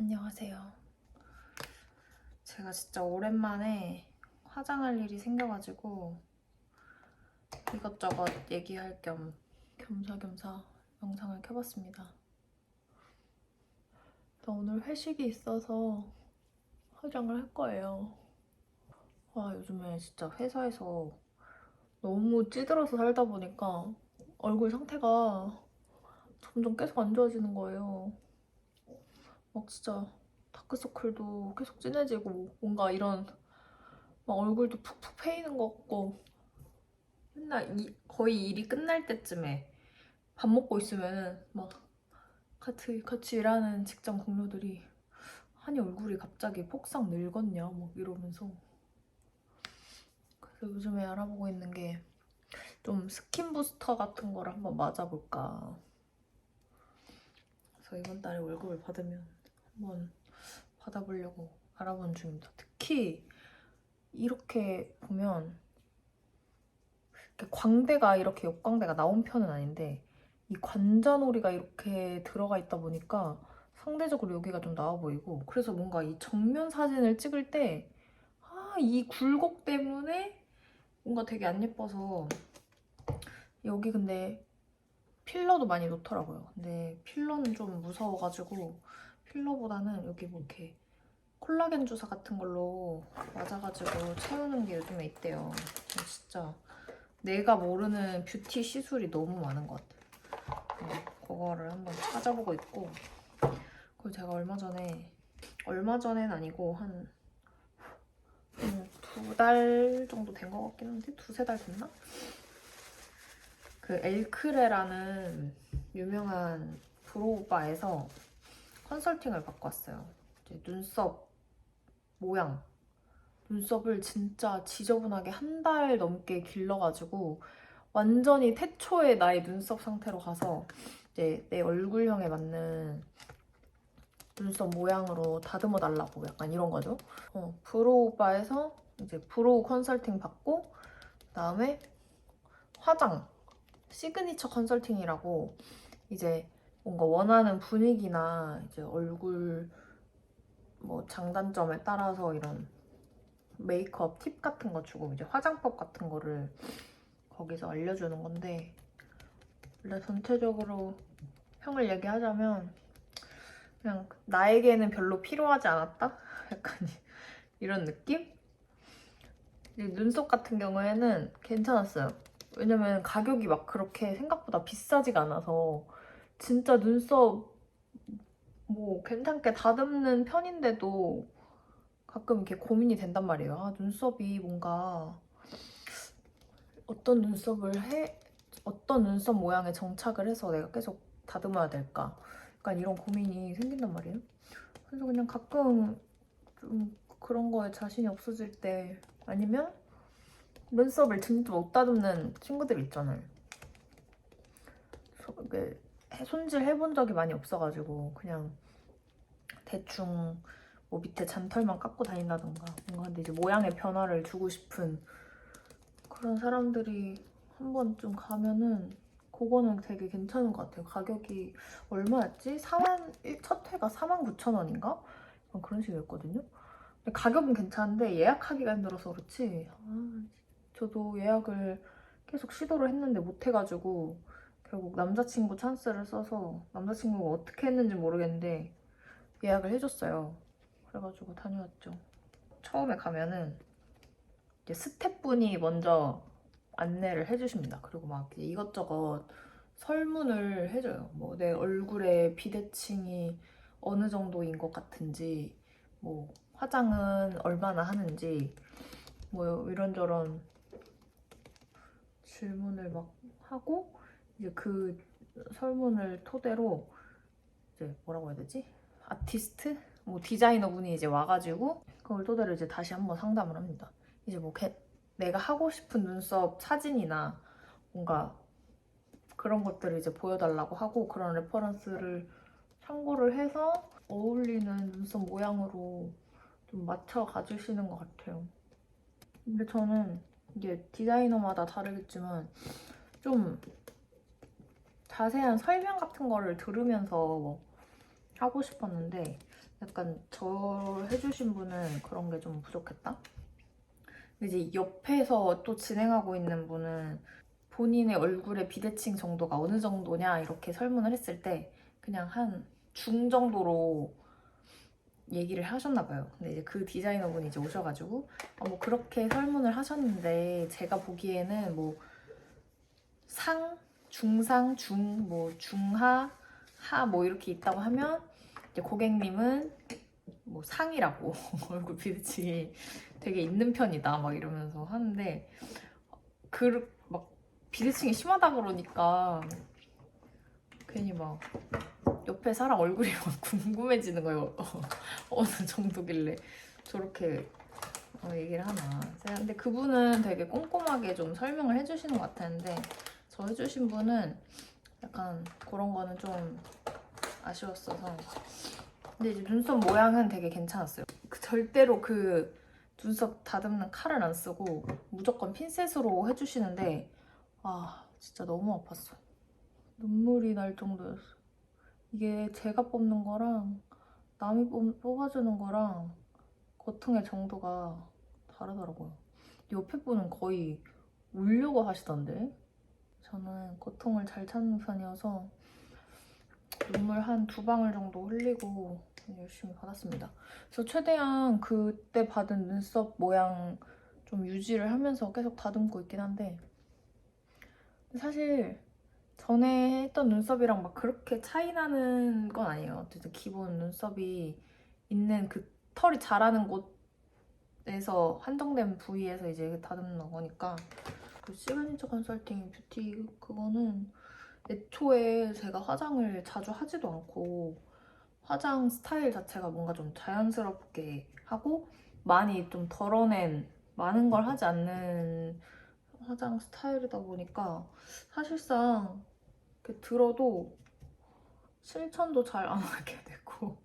안녕하세요. 제가 진짜 오랜만에 화장할 일이 생겨가지고 이것저것 얘기할 겸 겸사겸사 영상을 켜봤습니다. 저 오늘 회식이 있어서 화장을 할 거예요. 와, 요즘에 진짜 회사에서 너무 찌들어서 살다 보니까 얼굴 상태가 점점 계속 안 좋아지는 거예요. 막 진짜 다크서클도 계속 진해지고 뭔가 이런 막 얼굴도 푹푹 패이는 것 같고 맨날 이, 거의 일이 끝날 때쯤에 밥 먹고 있으면은 막 같이 같이 일하는 직장 동료들이 아니 얼굴이 갑자기 폭삭 늙었냐? 막 이러면서. 그래서 요즘에 알아보고 있는 게 좀 스킨 부스터 같은 걸 한번 맞아볼까. 그래서 이번 달에 월급을 받으면 한번 받아보려고 알아보는 중입니다. 특히 이렇게 보면 광대가 이렇게 역광대가 나온 편은 아닌데 이 관자놀이가 이렇게 들어가 있다 보니까 상대적으로 여기가 좀 나와 보이고 그래서 뭔가 이 정면 사진을 찍을 때 아, 이 굴곡 때문에 뭔가 되게 안 예뻐서 여기 근데 필러도 많이 놓더라고요. 근데 필러는 좀 무서워가지고 필러보다는 여기 뭐 이렇게 콜라겐 주사 같은 걸로 맞아가지고 채우는 게 요즘에 있대요. 진짜 내가 모르는 뷰티 시술이 너무 많은 것 같아요. 네, 그거를 한번 찾아보고 있고 그리고 제가 얼마 전에 얼마 전엔 아니고 한 두 달 정도 된 것 같긴 한데 두세 달 됐나? 그 엘크레라는 유명한 브로우바에서 컨설팅을 받고 왔어요. 눈썹 모양, 눈썹을 진짜 지저분하게 한 달 넘게 길러가지고 완전히 태초의 나의 눈썹 상태로 가서 이제 내 얼굴형에 맞는 눈썹 모양으로 다듬어 달라고 약간 이런 거죠. 어, 브로우 바에서 이제 브로우 컨설팅 받고 그다음에 화장 시그니처 컨설팅이라고 이제 뭔가 원하는 분위기나 이제 얼굴 뭐 장단점에 따라서 이런 메이크업 팁 같은 거 주고 이제 화장법 같은 거를 거기서 알려주는 건데 원래 전체적으로 평을 얘기하자면 그냥 나에게는 별로 필요하지 않았다? 약간 이런 느낌? 이 눈썹 같은 경우에는 괜찮았어요. 왜냐면 가격이 막 그렇게 생각보다 비싸지가 않아서 진짜 눈썹 뭐 괜찮게 다듬는 편인데도 가끔 이렇게 고민이 된단 말이에요. 아, 눈썹이 뭔가 어떤 눈썹을 해 어떤 눈썹 모양에 정착을 해서 내가 계속 다듬어야 될까? 약간 이런 고민이 생긴단 말이에요. 그래서 그냥 가끔 좀 그런 거에 자신이 없어질 때 아니면 눈썹을 진짜 못 다듬는 친구들 있잖아요. 손질 해본 적이 많이 없어가지고 그냥 대충 뭐 밑에 잔털만 깎고 다닌다던가 뭔가 근데 이제 모양의 변화를 주고 싶은 그런 사람들이 한 번쯤 가면은 그거는 되게 괜찮은 것 같아요. 가격이 얼마였지? 4만 일- 첫 회가 4만 9천 원인가? 그런 식이었거든요. 근데 가격은 괜찮은데 예약하기가 힘들어서 그렇지. 아, 저도 예약을 계속 시도를 했는데 못 해가지고 결국 남자친구 찬스를 써서 남자친구가 어떻게 했는지 모르겠는데 예약을 해줬어요. 그래가지고 다녀왔죠. 처음에 가면은 스태프분이 먼저 안내를 해주십니다. 그리고 막 이것저것 설문을 해줘요. 뭐 내 얼굴의 비대칭이 어느 정도인 것 같은지, 뭐 화장은 얼마나 하는지, 뭐 이런저런 질문을 막 하고 이제 그 설문을 토대로 이제 뭐라고 해야 되지? 아티스트? 뭐 디자이너 분이 이제 와가지고 그걸 토대로 이제 다시 한번 상담을 합니다. 이제 뭐 개- 내가 하고 싶은 눈썹 사진이나 뭔가 그런 것들을 이제 보여달라고 하고 그런 레퍼런스를 참고를 해서 어울리는 눈썹 모양으로 좀 맞춰 가주시는 것 같아요. 근데 저는 이게 디자이너마다 다르겠지만 좀 자세한 설명 같은 거를 들으면서 뭐 하고 싶었는데 약간 저 해주신 분은 그런 게 좀 부족했다. 근데 이제 옆에서 또 진행하고 있는 분은 본인의 얼굴의 비대칭 정도가 어느 정도냐 이렇게 설문을 했을 때 그냥 한 중 정도로 얘기를 하셨나 봐요. 근데 이제 그 디자이너분이 이제 오셔가지고 어, 뭐 그렇게 설문을 하셨는데 제가 보기에는 뭐 상, 중상, 중, 뭐 중하, 하 뭐 이렇게 있다고 하면 이제 고객님은 뭐 상이라고 얼굴 비대칭이 되게 있는 편이다 막 이러면서 하는데 그 막 비대칭이 심하다 그러니까 괜히 막 옆에 사람 얼굴이 막 궁금해지는 거예요. 어느 정도길래 저렇게 어, 얘기를 하나. 근데 그분은 되게 꼼꼼하게 좀 설명을 해주시는 것 같았는데 저 해주신 분은 약간 그런 거는 좀 아쉬웠어서. 근데 이제 눈썹 모양은 되게 괜찮았어요. 그 절대로 그 눈썹 다듬는 칼을 안 쓰고 무조건 핀셋으로 해주시는데 아 진짜 너무 아팠어. 눈물이 날 정도였어. 이게 제가 뽑는 거랑 남이 뽑, 뽑아주는 거랑 고통의 정도가 다르더라고요. 옆에 분은 거의 울려고 하시던데 저는 고통을 잘 참는 편이어서 눈물 한 두 방울 정도 흘리고 열심히 받았습니다. 그래서 최대한 그때 받은 눈썹 모양 좀 유지를 하면서 계속 다듬고 있긴 한데 사실 전에 했던 눈썹이랑 막 그렇게 차이 나는 건 아니에요. 어쨌든 기본 눈썹이 있는 그 털이 자라는 곳에서 한정된 부위에서 이제 다듬는 거니까 그 시그니처 컨설팅 뷰티 그거는 애초에 제가 화장을 자주 하지도 않고 화장 스타일 자체가 뭔가 좀 자연스럽게 하고 많이 좀 덜어낸 많은 걸 하지 않는 화장 스타일이다 보니까 사실상 들어도 실천도 잘 안 하게 되고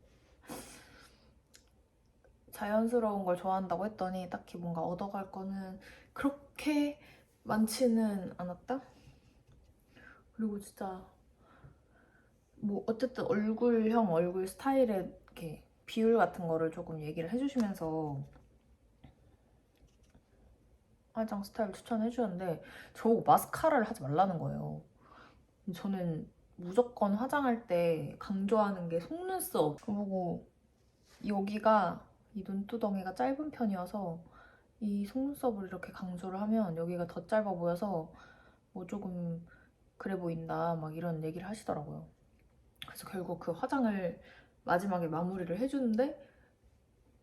자연스러운 걸 좋아한다고 했더니 딱히 뭔가 얻어갈 거는 그렇게 많지는 않았다? 그리고 진짜 뭐 어쨌든 얼굴형 얼굴 스타일의 이렇게 비율 같은 거를 조금 얘기를 해주시면서 화장 스타일 추천해 주셨는데 저보고 마스카라를 하지 말라는 거예요. 저는 무조건 화장할 때 강조하는 게 속눈썹. 그리고 여기가 이 눈두덩이가 짧은 편이어서 이 속눈썹을 이렇게 강조를 하면 여기가 더 짧아 보여서 뭐 조금 그래 보인다 막 이런 얘기를 하시더라고요. 그래서 결국 그 화장을 마지막에 마무리를 해주는데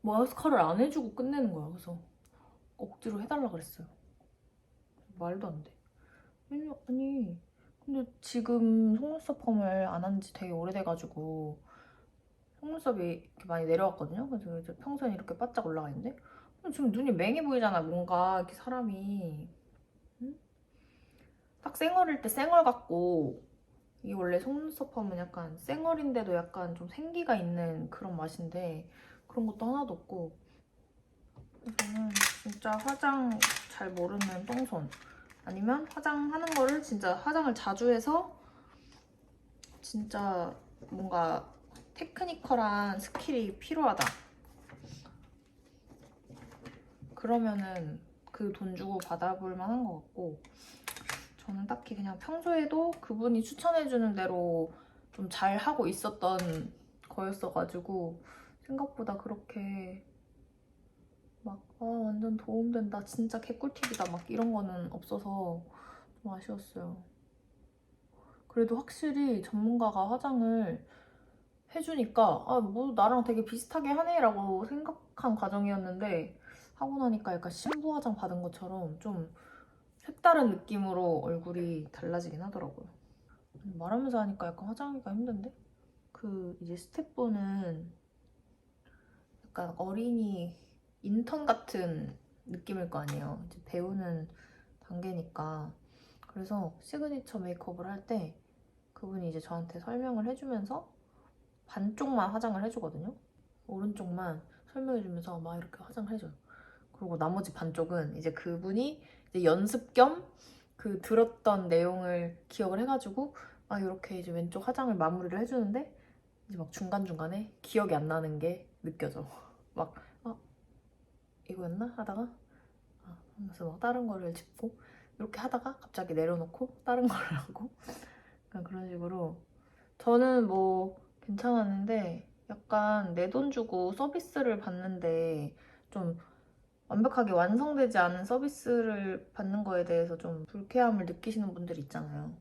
마스카라를 안 해주고 끝내는 거야. 그래서 억지로 해달라 그랬어요. 말도 안 돼. 아니, 아니 근데 지금 속눈썹 펌을 안 한 지 되게 오래돼가지고 속눈썹이 이렇게 많이 내려왔거든요. 그래서 이제 평소엔 이렇게 바짝 올라가 있는데 지금 눈이 맹해 보이잖아. 뭔가 이렇게 사람이 응? 딱 쌩얼일 때 쌩얼 같고 이게 원래 속눈썹 펌은 약간 쌩얼인데도 약간 좀 생기가 있는 그런 맛인데 그런 것도 하나도 없고 저는 진짜 화장 잘 모르는 똥손 아니면 화장하는 거를 진짜 화장을 자주 해서 진짜 뭔가 테크니컬한 스킬이 필요하다. 그러면은 그 돈 주고 받아볼 만한 것 같고 저는 딱히 그냥 평소에도 그분이 추천해주는 대로 좀 잘 하고 있었던 거였어가지고 생각보다 그렇게 막 아, 완전 도움된다 진짜 개꿀팁이다 막 이런 거는 없어서 좀 아쉬웠어요. 그래도 확실히 전문가가 화장을 해주니까 아 뭐 나랑 되게 비슷하게 하네 라고 생각한 과정이었는데 하고 나니까 약간 신부 화장 받은 것처럼 좀 색다른 느낌으로 얼굴이 달라지긴 하더라고요. 말하면서 하니까 약간 화장하기가 힘든데? 그 이제 스태프분은 약간 어린이 인턴 같은 느낌일 거 아니에요. 이제 배우는 단계니까. 그래서 시그니처 메이크업을 할 때 그분이 이제 저한테 설명을 해주면서 반쪽만 화장을 해주거든요. 오른쪽만 설명해주면서 막 이렇게 화장을 해줘요. 그리고 나머지 반쪽은 이제 그분이 이제 연습 겸 그 들었던 내용을 기억을 해가지고 아 이렇게 이제 왼쪽 화장을 마무리를 해주는데 이제 막 중간중간에 기억이 안 나는 게 느껴져. 막, 어, 이거였나? 하다가, 아, 하면서 막 다른 거를 짚고, 이렇게 하다가 갑자기 내려놓고 다른 거를 하고. 약간 그런 식으로. 저는 뭐 괜찮았는데, 약간 내 돈 주고 서비스를 받는데, 좀 완벽하게 완성되지 않은 서비스를 받는 거에 대해서 좀 불쾌함을 느끼시는 분들이 있잖아요.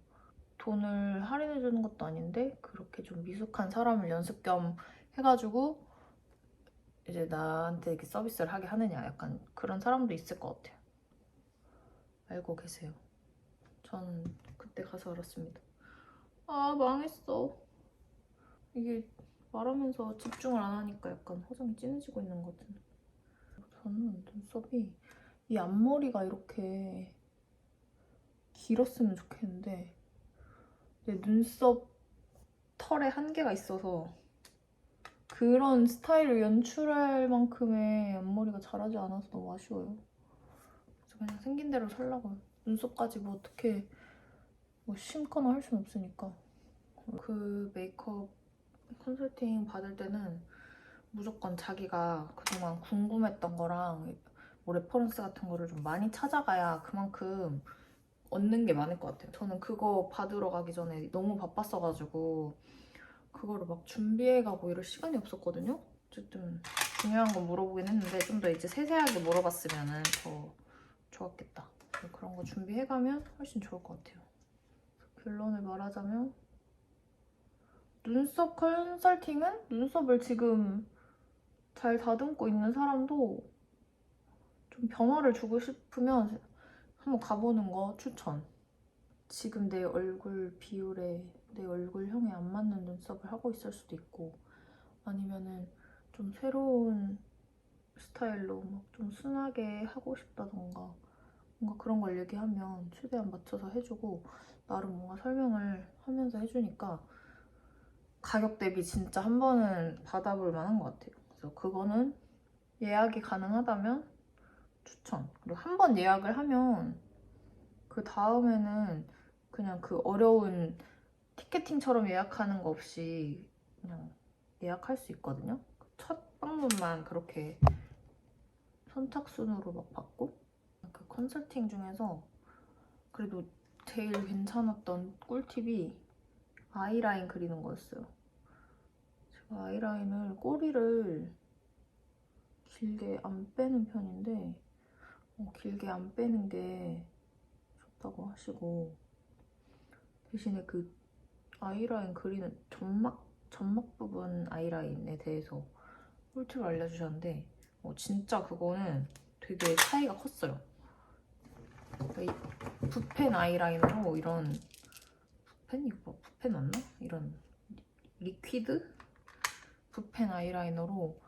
돈을 할인해 주는 것도 아닌데 그렇게 좀 미숙한 사람을 연습 겸 해가지고 이제 나한테 이렇게 서비스를 하게 하느냐 약간 그런 사람도 있을 것 같아요. 알고 계세요. 저는 그때 가서 알았습니다. 아 망했어. 이게 말하면서 집중을 안 하니까 약간 화장이 진해지고 있는 것 같은데. 저는 눈썹이 이 앞머리가 이렇게 길었으면 좋겠는데 내 눈썹 털에 한계가 있어서 그런 스타일을 연출할 만큼의 앞머리가 자라지 않아서 너무 아쉬워요. 그래서 그냥 생긴 대로 살라고요. 눈썹까지 뭐 어떻게 뭐 심거나 할 수는 없으니까. 그 메이크업 컨설팅 받을 때는 무조건 자기가 그동안 궁금했던 거랑 뭐 레퍼런스 같은 거를 좀 많이 찾아가야 그만큼 얻는 게 많을 것 같아요. 저는 그거 받으러 가기 전에 너무 바빴어가지고 그거를 막 준비해가고 이럴 시간이 없었거든요. 어쨌든 중요한 건 물어보긴 했는데 좀 더 이제 세세하게 물어봤으면 더 좋았겠다. 그런 거 준비해가면 훨씬 좋을 것 같아요. 결론을 말하자면 눈썹 컨설팅은 눈썹을 지금 잘 다듬고 있는 사람도 좀 변화를 주고 싶으면 한번 가보는 거 추천. 지금 내 얼굴 비율에 내 얼굴형에 안 맞는 눈썹을 하고 있을 수도 있고 아니면은 좀 새로운 스타일로 막 좀 순하게 하고 싶다던가 뭔가 그런 걸 얘기하면 최대한 맞춰서 해주고 나름 뭔가 설명을 하면서 해주니까 가격 대비 진짜 한 번은 받아볼 만한 것 같아요. 그래서 그거는 예약이 가능하다면 추천. 그리고 한 번 예약을 하면 그 다음에는 그냥 그 어려운 티켓팅처럼 예약하는 거 없이 그냥 예약할 수 있거든요. 첫 방문만 그렇게 선착순으로 막 받고 그 컨설팅 중에서 그래도 제일 괜찮았던 꿀팁이 아이라인 그리는 거였어요. 아이라인을 꼬리를 길게 안 빼는 편인데 어, 길게 안 빼는 게 좋다고 하시고 대신에 그 아이라인 그리는 점막 점막 부분 아이라인에 대해서 꿀팁을 알려주셨는데 어, 진짜 그거는 되게 차이가 컸어요. 그러니까 이 붓펜 아이라인으로 이런 붓펜 이거 뭐 붓펜 맞나? 이런 리퀴드 붓펜 아이라이너로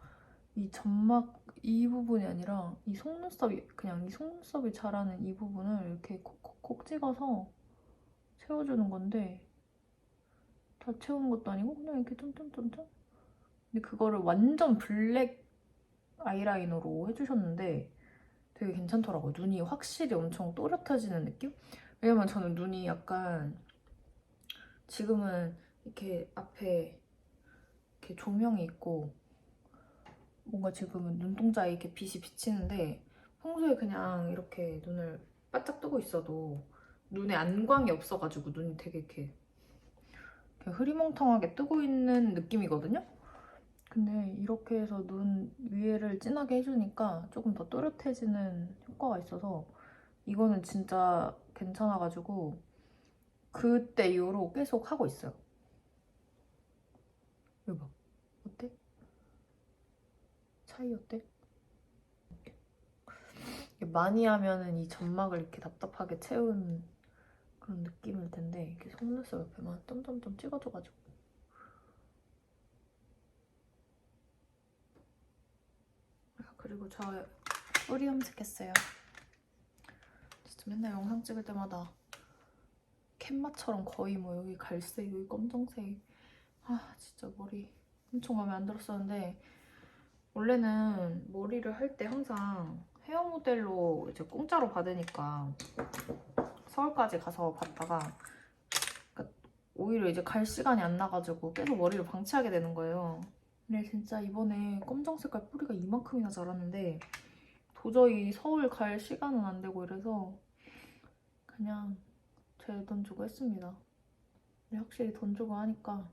이 점막 이 부분이 아니라 이 속눈썹이 그냥 이 속눈썹이 자라는 이 부분을 이렇게 콕콕콕 찍어서 채워주는 건데 다 채우는 것도 아니고 그냥 이렇게 쫀쫀쫀쫀 근데 그거를 완전 블랙 아이라이너로 해주셨는데 되게 괜찮더라고요 눈이 확실히 엄청 또렷해지는 느낌? 왜냐면 저는 눈이 약간 지금은 이렇게 앞에 이렇게 조명이 있고 뭔가 지금은 눈동자에 이렇게 빛이 비치는데 평소에 그냥 이렇게 눈을 바짝 뜨고 있어도 눈에 안광이 없어가지고 눈이 되게 이렇게, 이렇게 흐리멍텅하게 뜨고 있는 느낌이거든요. 근데 이렇게 해서 눈 위에를 진하게 해주니까 조금 더 또렷해지는 효과가 있어서 이거는 진짜 괜찮아가지고 그때 이후로 계속 하고 있어요. 이거 봐. 어때? 차이 어때? 많이 하면은 이 점막을 이렇게 답답하게 채운 그런 느낌일 텐데 이렇게 속눈썹 옆에만 점점점 찍어줘가지고 아, 그리고 저 뿌리 염색했어요. 진짜 맨날 영상 찍을 때마다 캔마처럼 거의 뭐 여기 갈색, 여기 검정색 아 진짜 머리 엄청 마음에 안 들었었는데 원래는 머리를 할 때 항상 헤어 모델로 이제 공짜로 받으니까 서울까지 가서 받다가 그러니까 오히려 이제 갈 시간이 안 나가지고 계속 머리를 방치하게 되는 거예요. 근데 진짜 이번에 검정 색깔 뿌리가 이만큼이나 자랐는데 도저히 서울 갈 시간은 안 되고 이래서 그냥 제 돈 주고 했습니다. 근데 확실히 돈 주고 하니까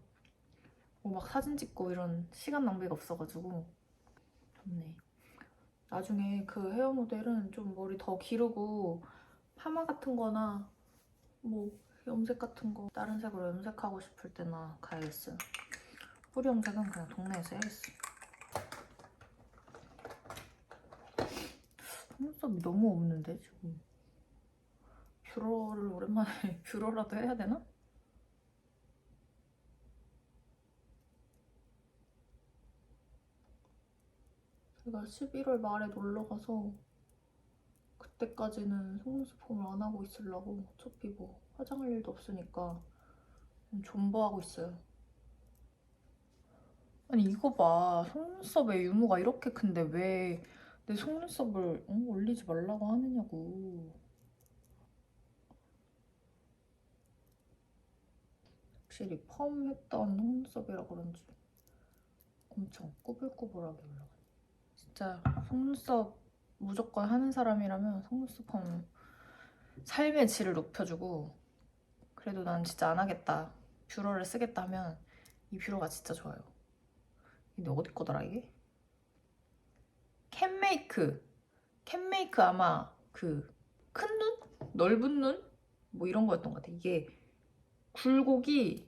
뭐 막 사진 찍고 이런 시간 낭비가 없어가지고 좋네. 나중에 그 헤어 모델은 좀 머리 더 기르고 파마 같은 거나 뭐 염색 같은 거 다른 색으로 염색하고 싶을 때나 가야겠어요. 뿌리 염색은 그냥 동네에서 해야겠어. 속눈썹이 너무 없는데 지금. 뷰러를 오랜만에 뷰러라도 해야 되나? 제가 11월 말에 놀러 가서 그때까지는 속눈썹 폼을 안 하고 있으려고 어차피 뭐 화장할 일도 없으니까 존버하고 있어요. 아니 이거 봐 속눈썹에 유무가 이렇게 큰데 왜 내 속눈썹을 어, 올리지 말라고 하느냐고. 확실히 펌 했던 속눈썹이라 그런지 엄청 꾸불꾸불하게 올라가. 진짜 속눈썹 무조건 하는 사람이라면 속눈썹 펌 삶의 질을 높여주고 그래도 난 진짜 안 하겠다 뷰러를 쓰겠다 하면 이 뷰러가 진짜 좋아요 근데 어디 거더라 이게? 캔메이크 캔메이크 아마 그 큰 눈? 넓은 눈? 뭐 이런 거였던 것 같아 이게 굴곡이 막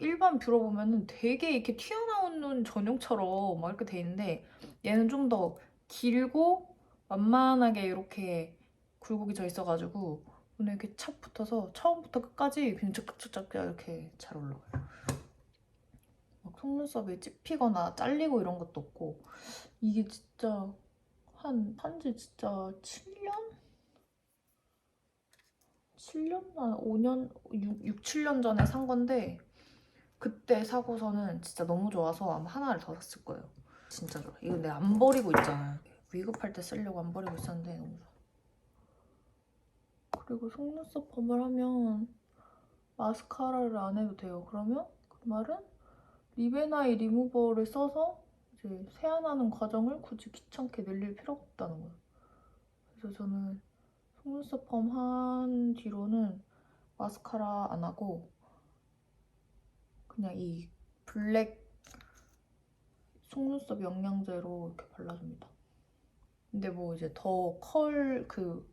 일반 뷰러 보면은 되게 이렇게 튀어나온 눈 전용처럼 막 이렇게 돼 있는데 얘는 좀 더 길고 완만하게 이렇게 굴곡이 져 있어가지고 오늘 이렇게 착 붙어서 처음부터 끝까지 그냥 쫙쫙쫙 이렇게 잘 올라와요. 막 속눈썹이 찝히거나 잘리고 이런 것도 없고 이게 진짜 한 한지 진짜 7년? 7년? 한 5년? 6, 6, 7년 전에 산 건데 그때 사고서는 진짜 너무 좋아서 아마 하나를 더 샀을 거예요. 진짜 좋아. 이거 내가 안 버리고 있잖아요. 위급할 때 쓰려고 안 버리고 있었는데 너무. 그리고 속눈썹 펌을 하면 마스카라를 안 해도 돼요. 그러면 그 말은 리베나이 리무버를 써서 이제 세안하는 과정을 굳이 귀찮게 늘릴 필요가 없다는 거예요. 그래서 저는 속눈썹 펌 한 뒤로는 마스카라 안 하고 그냥 이 블랙 속눈썹 영양제로 이렇게 발라줍니다. 근데 뭐 이제 더 컬 그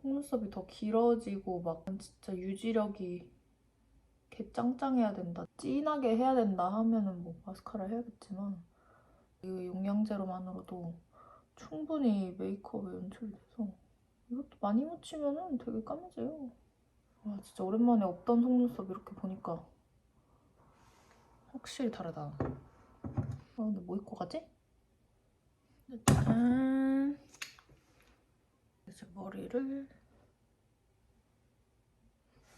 속눈썹이 더 길어지고 막 진짜 유지력이 개 짱짱해야 된다, 진하게 해야 된다 하면은 뭐 마스카라 해야겠지만 이 영양제로만으로도 충분히 메이크업에 연출돼서 이것도 많이 묻히면은 되게 까매져요. 와 진짜 오랜만에 없던 속눈썹 이렇게 보니까 확실히 다르다. 아 근데 뭐 입고 가지? 짠. 이제 머리를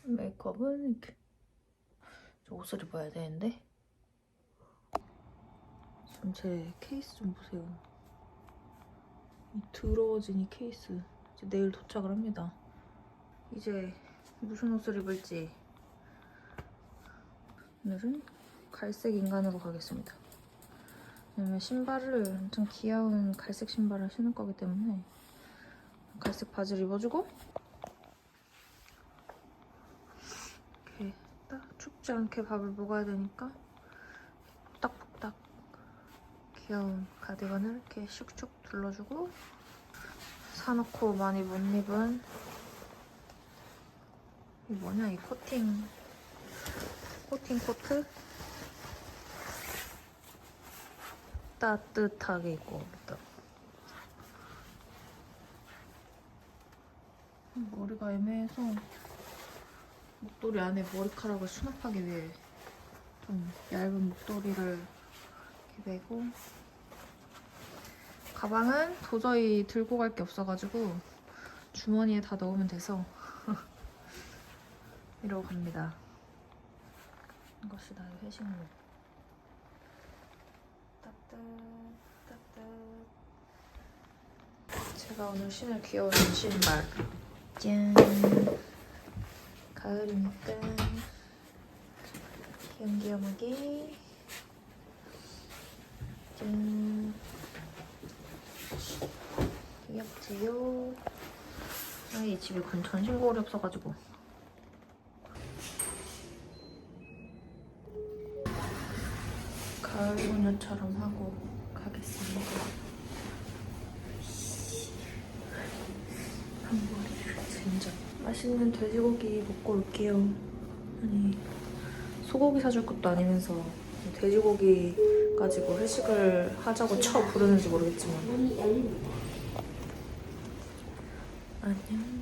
메이크업은 이렇게 저 옷을 입어야 되는데 지금 제 케이스 좀 보세요. 이 더러워진 이 케이스 이제 내일 도착을 합니다. 이제 무슨 옷을 입을지 오늘은 갈색 인간으로 가겠습니다. 왜냐면 신발을 엄청 귀여운 갈색 신발을 신을 거기 때문에 갈색 바지를 입어주고 이렇게 딱 춥지 않게 밥을 먹어야 되니까 딱딱 귀여운 가디건을 이렇게 슉슉 둘러주고 사놓고 많이 못 입은 이 뭐냐 이 코팅 코팅 코트 따뜻하게 입고 오겠다. 머리가 애매해서 목도리 안에 머리카락을 수납하기 위해 좀 얇은 목도리를 이렇게 메고 가방은 도저히 들고 갈 게 없어가지고 주머니에 다 넣으면 돼서 이러고 갑니다. 이것이 나의 회식룩. 제가 오늘 신을 귀여운 신발 짠. 가을이니까 귀염귀염하게. 짠. 귀엽지요? 아이 집에 근처는 신고울이 없어가지고 소녀처럼 하고 가겠습니다. 한 머리를 진짜 맛있는 돼지고기 먹고 올게요. 아니 소고기 사줄 것도 아니면서 돼지고기 가지고 회식을 하자고 쳐 부르는지 모르겠지만 안녕.